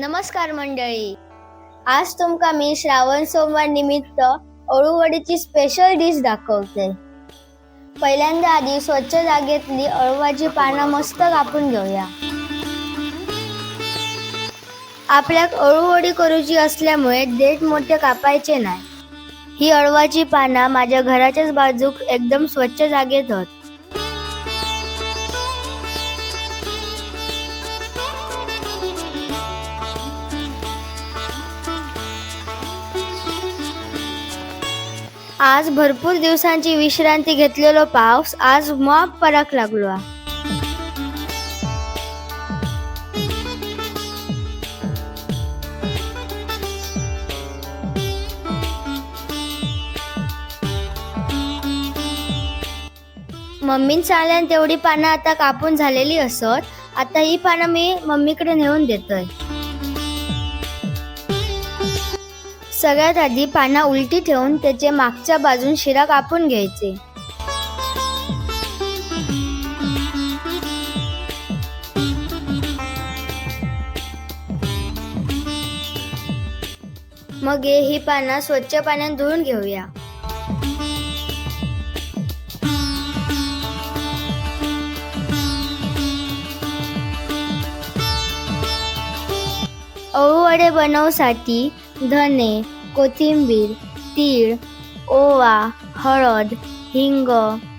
नमस्कार मंडळी. आज तुमका मी श्रावण सोमवार निमित्त अळूवडीची स्पेशल डिश दाखवते. पहिल्यांदा आधी स्वच्छ जागेतली अळूवाची पानं मस्त कापून घेऊया. आपल्याक अळूवडी करूची असल्यामुळे देठ मोठे कापायचे नाही. ही अळवाची पानं माझ्या घराच्याच बाजूक एकदम स्वच्छ जागेत होत. आज भरपूर दिवसांची विश्रांती घेतलेलो पाऊस. आज मॉप पडाक लागलो हा. मम्मीन सांगल्यान तेवढी पानं आता कापून झालेली असत. आता ही पानं मी मम्मीकडे नेऊन देतोय. सगळ्यात आधी पाना उलटी ठेवून त्याचे मागच्या बाजून शिरा कापून घ्यायचे. मग ही पानं स्वच्छ पाण्यात धुवून घेऊया. अळूवडे बनवसाठी धने कोथिंबीर तीळ ओवा हळद हिंग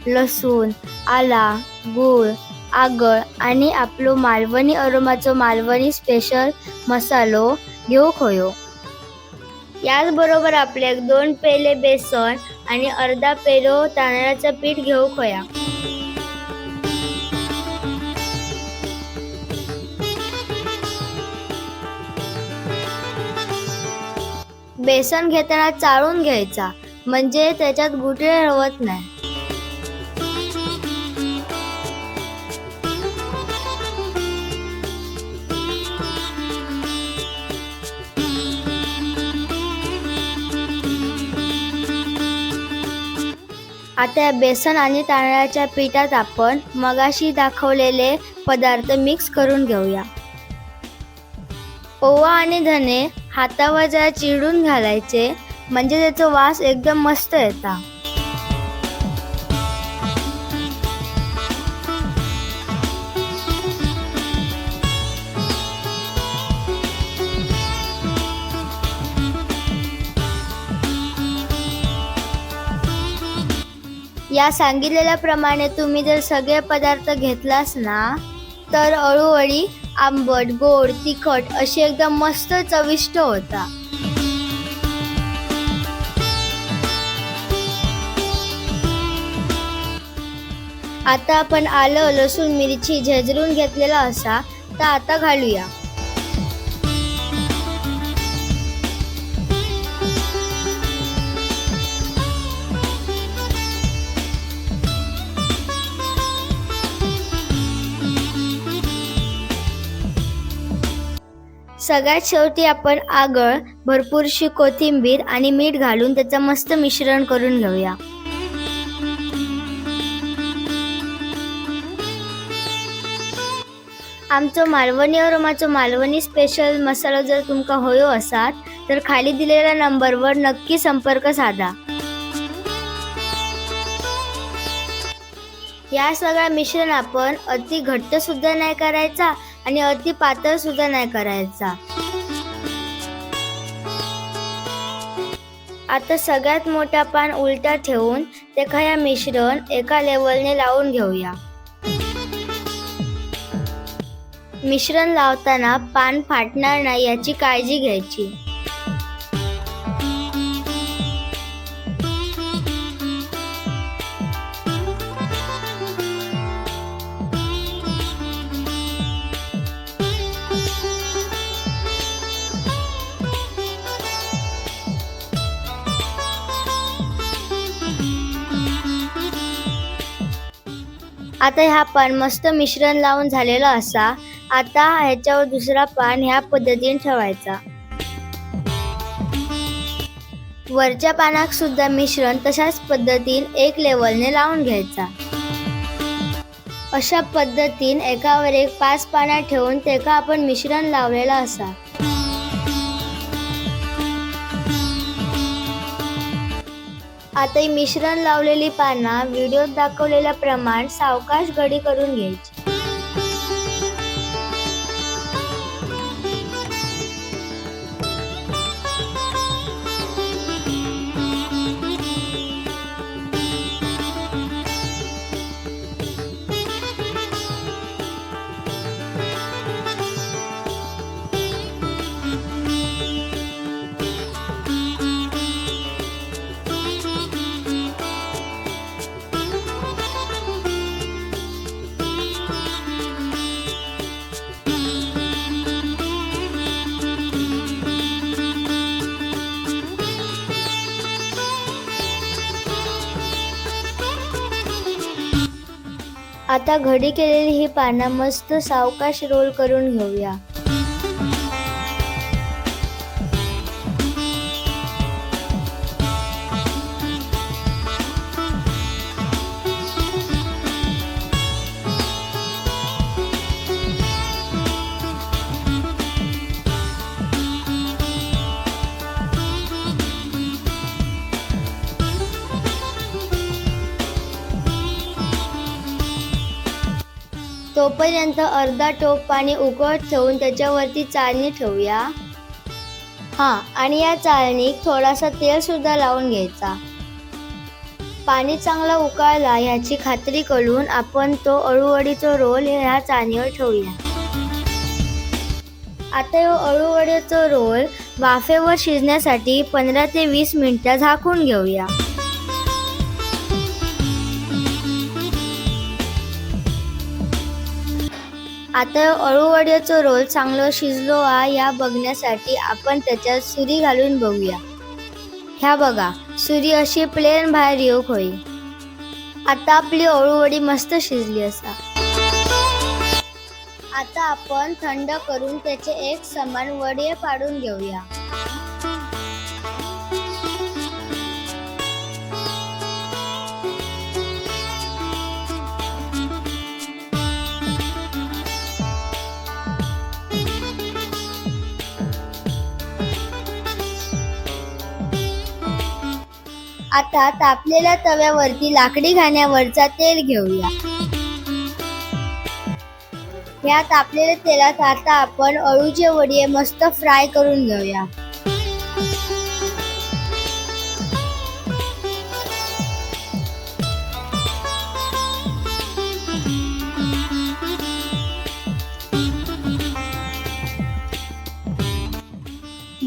लसूण आला गूळ आगळ आणि आपलो मालवणी अरोमाचो मालवणी स्पेशल मसालो घेऊक होयो. याचबरोबर आपल्याक दोन पेले बेसन आणि अर्धा पेलो तांदळाचं पीठ घेवंक होया. बेसन घेताना चाळून घ्यायचा. म्हणजे त्याच्यात गुठळे रवत नाही. आता या बेसन आणि तांदळाच्या पिठात आपण मगाशी दाखवलेले पदार्थ मिक्स करून घेऊया. ओवा आणि धने हातावर जरा चिडून घालायचे. म्हणजे त्याचा वास एकदम मस्त येता. या सांगितलेल्याप्रमाणे तुम्ही जर सगळे पदार्थ घेतलास ना तर अळूवळी आंबट गोड तिखट अशी एकदम मस्त चविष्ट होता. आता आपण आलं लसूण मिरची झेजरून घेतलेला असा तर आता घालूया. सगळ्यात शेवटी आपण आगळ भरपूरशी कोथिंबीर आणि मीठ घालून त्याचं मस्त मिश्रण करून घेऊया. आमचो मालवणी अरोमाचो मालवणी स्पेशल मसाला जर तुमका होयो असात तर खाली दिलेल्या नंबरवर नक्की संपर्क साधा. या सगळ्या मिश्रण आपण अति घट्ट सुद्धा नाही करायचा आणि अति पातळ सुद्धा नाही करायचा. आता सगळ्यात मोठा पान उलटा ठेवून ते या मिश्रण एका लेवलने लावून घेऊया. मिश्रण लावताना पान फाटणार नाही याची काळजी घ्यायची. आता ह्या पान मस्त मिश्रण लावून झालेलं असा. आता ह्याच्यावर दुसरा पान ह्या पद्धतीने ठेवायचा. वरच्या पानाक सुद्धा मिश्रण तशाच पद्धतीन एक लेवलने लावून घ्यायचा. अशा पद्धतीन एकावर एक पाच पाना ठेवून तेका आपण मिश्रण लावलेला असा. आता मिश्रण लावलेली पाना व्हिडिओत दाखवलेल्या प्रमाण सावकाश घडी करून घ्यायची. आता घडी केलेली ही पानं मस्त सावकाश रोल करून घेऊया. तोपर्यंत अर्धा टोप पाणी उकळत ठेवून त्याच्यावरती चाळणी ठेवूया. हां आणि या चाळणीत थोडासा तेलसुद्धा लावून घ्यायचा. पाणी चांगला उकळला ह्याची खात्री करून आपण तो अळूवडीचा रोल ह्या चाळणीवर ठेवूया. आता ह्यो अळूवडीचा रोल वाफेवर शिजण्यासाठी पंधरा ते वीस मिनटं झाकून घेऊया. आता अळूवड्याचं रोल चांगलं शिजलो आ या बघण्यासाठी आपण त्याच्यात सुरी घालून बघूया. ह्या बघा सुरी अशी प्लेन बाहेर येऊ होई आता आपली अळूवडी मस्त शिजली असा. आता आपण थंड करून त्याचे एक समान वडे पाडून घेऊया. आता तापलेल्या तव्यावरती लाकडी घाण्यावरचा तेल घेऊया. ह्या तापलेल्या तेलात आता आपण अळूचे वडे मस्त फ्राय करून घेऊया.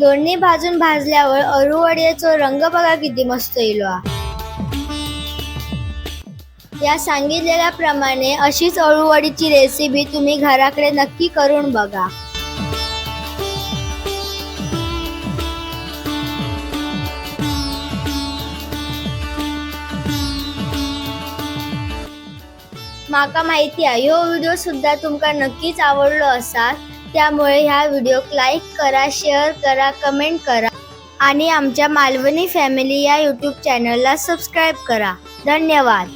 दोन्ही भाजून भाजल्यावर अळूवड्याचा रंग बघा किती मस्त येलो हा. या सांगितलेल्या प्रमाणे अशीच अळूवडीची रेसिपी तुम्ही घराकडे नक्की करून बघा माका माहिती आहे ह्यो व्हिडिओ सुद्धा तुमका नक्कीच आवडलो असा त्यामुळे ह्या व्हिडिओक लाईक करा शेअर करा कमेंट करा. आणि आमच्या मालवणी फॅमिली या यूट्यूब चॅनलला सबस्क्राईब करा. धन्यवाद.